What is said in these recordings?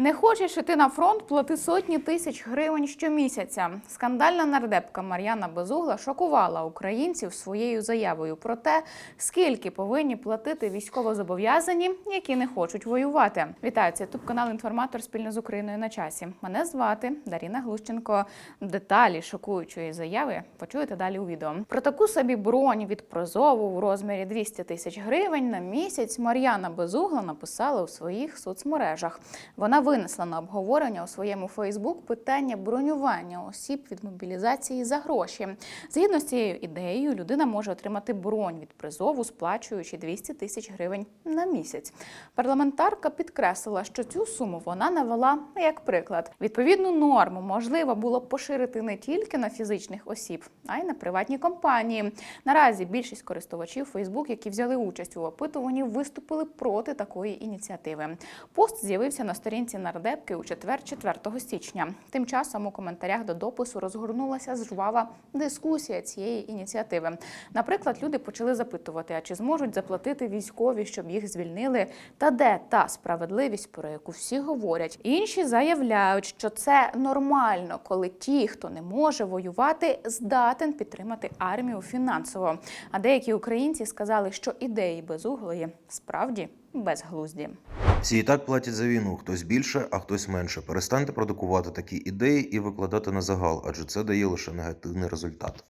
Не хочеш іти на фронт, плати сотні тисяч гривень щомісяця. Скандальна нардепка Мар'яна Безугла шокувала українців своєю заявою про те, скільки повинні платити військовозобов'язані, які не хочуть воювати. Вітаю, це ютуб канал інформатор спільно з Україною на часі. Мене звати Даріна Глущенко. Деталі шокуючої заяви почуєте далі у відео. Про таку собі бронь від Прозову в розмірі 200 тисяч гривень на місяць Мар'яна Безугла написала у своїх соцмережах. Вона винесла на обговорення у своєму Фейсбук питання бронювання осіб від мобілізації за гроші. Згідно з цією ідеєю, людина може отримати бронь від призову, сплачуючи 200 тисяч гривень на місяць. Парламентарка підкреслила, що цю суму вона навела як приклад. Відповідну норму можливо було б поширити не тільки на фізичних осіб, а й на приватні компанії. Наразі більшість користувачів Фейсбук, які взяли участь у опитуванні, виступили проти такої ініціативи. Пост з'явився на сторінці нардепки у четвер, 4 січня. Тим часом у коментарях до допису розгорнулася жвава дискусія цієї ініціативи. Наприклад, люди почали запитувати, а чи зможуть заплатити військові, щоб їх звільнили, та де та справедливість, про яку всі говорять. Інші заявляють, що це нормально, коли ті, хто не може воювати, здатен підтримати армію фінансово. А деякі українці сказали, що ідеї безуглої справді безглузді. Всі і так платять за війну, хтось більше, а хтось менше. Перестаньте продукувати такі ідеї і викладати на загал, адже це дає лише негативний результат.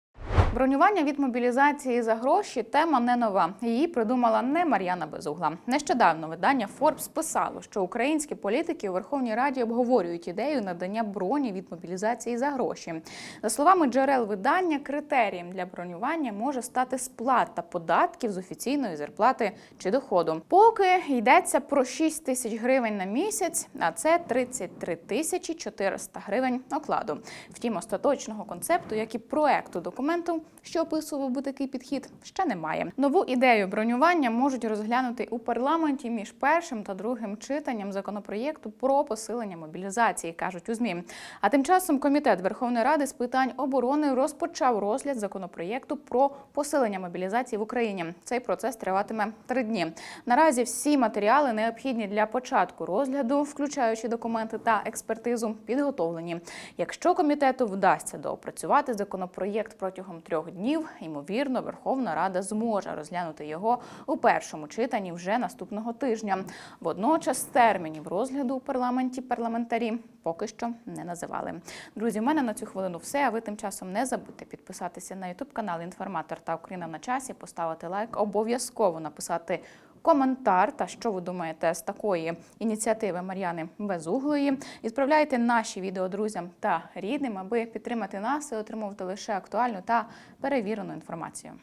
Бронювання від мобілізації за гроші тема не нова. Її придумала не Мар'яна Безугла. Нещодавно видання Forbes писало, що українські політики у Верховній Раді обговорюють ідею надання броні від мобілізації за гроші. За словами джерел видання, критерієм для бронювання може стати сплата податків з офіційної зарплати чи доходу. Поки йдеться про 6 тисяч гривень на місяць, а це 33 тисячі 400 гривень окладу. Втім, остаточного концепту, як і проекту документу, що описував би такий підхід, ще немає. Нову ідею бронювання можуть розглянути у парламенті між першим та другим читанням законопроєкту про посилення мобілізації, кажуть у змі. А тим часом комітет Верховної Ради з питань оборони розпочав розгляд законопроєкту про посилення мобілізації в Україні. Цей процес триватиме три дні. Наразі всі матеріали необхідні для початку розгляду, включаючи документи та експертизу, підготовлені. Якщо комітету вдасться доопрацювати законопроєкт протягом трьох днів, ймовірно, Верховна Рада зможе розглянути його у першому читанні вже наступного тижня. Водночас термінів розгляду у парламенті парламентарі поки що не називали. Друзі, у мене на цю хвилину все. А ви тим часом не забудьте підписатися на Ютуб канал Інформатор та Україна на часі, поставити лайк, обов'язково написати. Коментар та що ви думаєте з такої ініціативи Мар'яни Безуглої. Відправляйте наші відео друзям та рідним, аби підтримати нас і отримувати лише актуальну та перевірену інформацію.